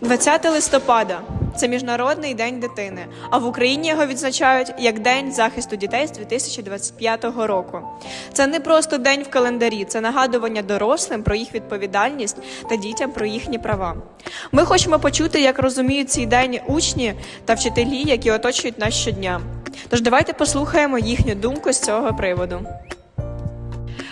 20 листопада це Міжнародний день дитини, а в Україні його відзначають як День захисту дітей з 2025 року. Це не просто день в календарі, це нагадування дорослим про їх відповідальність та дітям про їхні права. Ми хочемо почути, як розуміють цей день учні та вчителі, які оточують нас щодня. Тож давайте послухаємо їхню думку з цього приводу.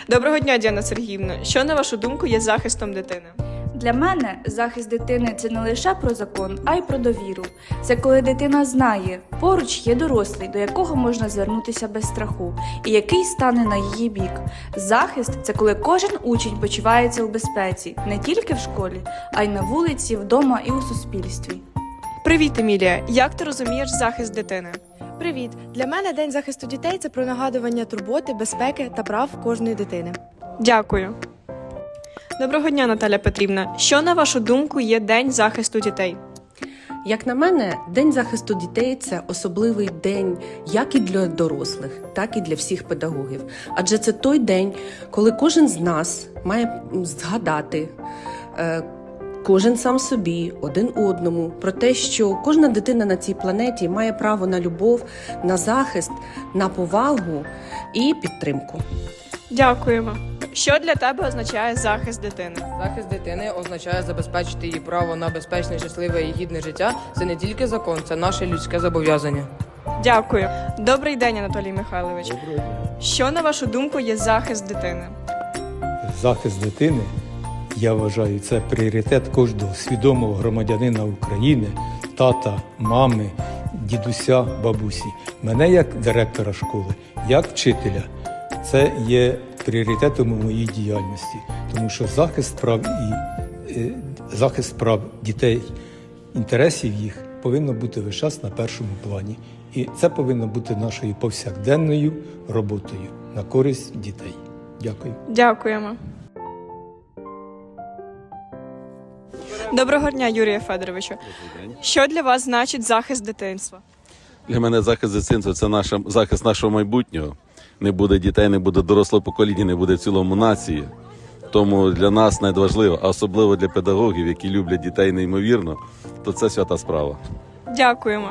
Доброго дня, Діана Сергіївна. Що на вашу думку є захистом дитини? Для мене захист дитини це не лише про закон, а й про довіру. Це коли дитина знає, поруч є дорослий, до якого можна звернутися без страху, і який стане на її бік. Захист це коли кожен учень почувається у безпеці не тільки в школі, а й на вулиці, вдома і у суспільстві. Привіт, Емілія. Як ти розумієш захист дитини? Привіт! Для мене День захисту дітей це про нагадування турботи, безпеки та прав кожної дитини. Дякую. Доброго дня, Наталя Петрівна. Що на вашу думку є День захисту дітей? Як на мене, День захисту дітей це особливий день як і для дорослих, так і для всіх педагогів. Адже це той день, коли кожен з нас має згадати. е, Кожен сам собі, один одному, про те, що кожна дитина на цій планеті має право на любов, на захист, на повагу і підтримку. Дякуємо. Що для тебе означає захист дитини? Захист дитини означає забезпечити її право на безпечне, щасливе і гідне життя. Це не тільки закон, це наше людське зобов'язання. Дякую. Добрий день, Анатолій Михайлович. Доброго дня. Що на вашу думку є захист дитини? Захист дитини, я вважаю, це пріоритет кожного свідомого громадянина України, тата, мами, дідуся, бабусі. Мене як директора школи, як вчителя, це є пріоритетом у моїй діяльності, тому що захист прав і е, захист прав дітей, інтересів їх повинно бути весь час на першому плані. І це повинно бути нашою повсякденною роботою на користь дітей. Дякую. Дякуємо. Доброго дня, Юрія Федоровичу. Що для вас значить захист дитинства? Для мене захист дитинства це наша захист нашого майбутнього. Не буде дітей, не буде дорослого покоління, не буде в цілому нації. Тому для нас найважливо, а особливо для педагогів, які люблять дітей неймовірно, то це свята справа. Дякуємо.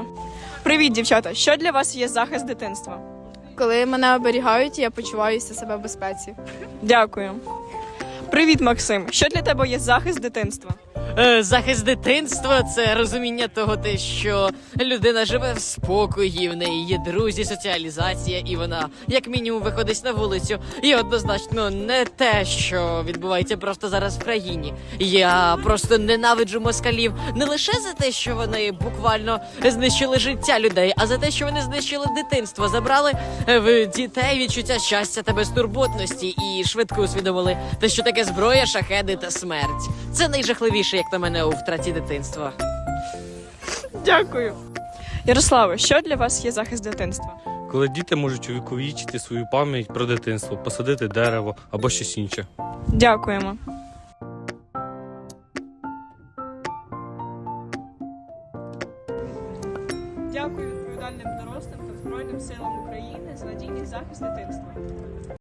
Привіт, дівчата. Що для вас є захист дитинства? Коли мене оберігають, я почуваюся себе в безпеці. Дякую. Привіт, Максим. Що для тебе є захист дитинства? Е, Захист дитинства це розуміння того, те, що людина живе в спокої, в неї є друзі, соціалізація, і вона як мінімум виходить на вулицю. І однозначно не те, що відбувається просто зараз в країні. Я просто ненавиджу москалів не лише за те, що вони буквально знищили життя людей, а за те, що вони знищили дитинство, забрали в дітей відчуття щастя та безтурботності і швидко усвідомили те, що таке зброя, шахеди та смерть. Це найжахливіше, як на мене, у втраті дитинства. Дякую. Ярославе, що для вас є захист дитинства? коли діти можуть увіковічити свою пам'ять про дитинство, посадити дерево або щось інше. Дякуємо. Дякую відповідальним дорослим та Збройним силам України за надійний захист дитинства.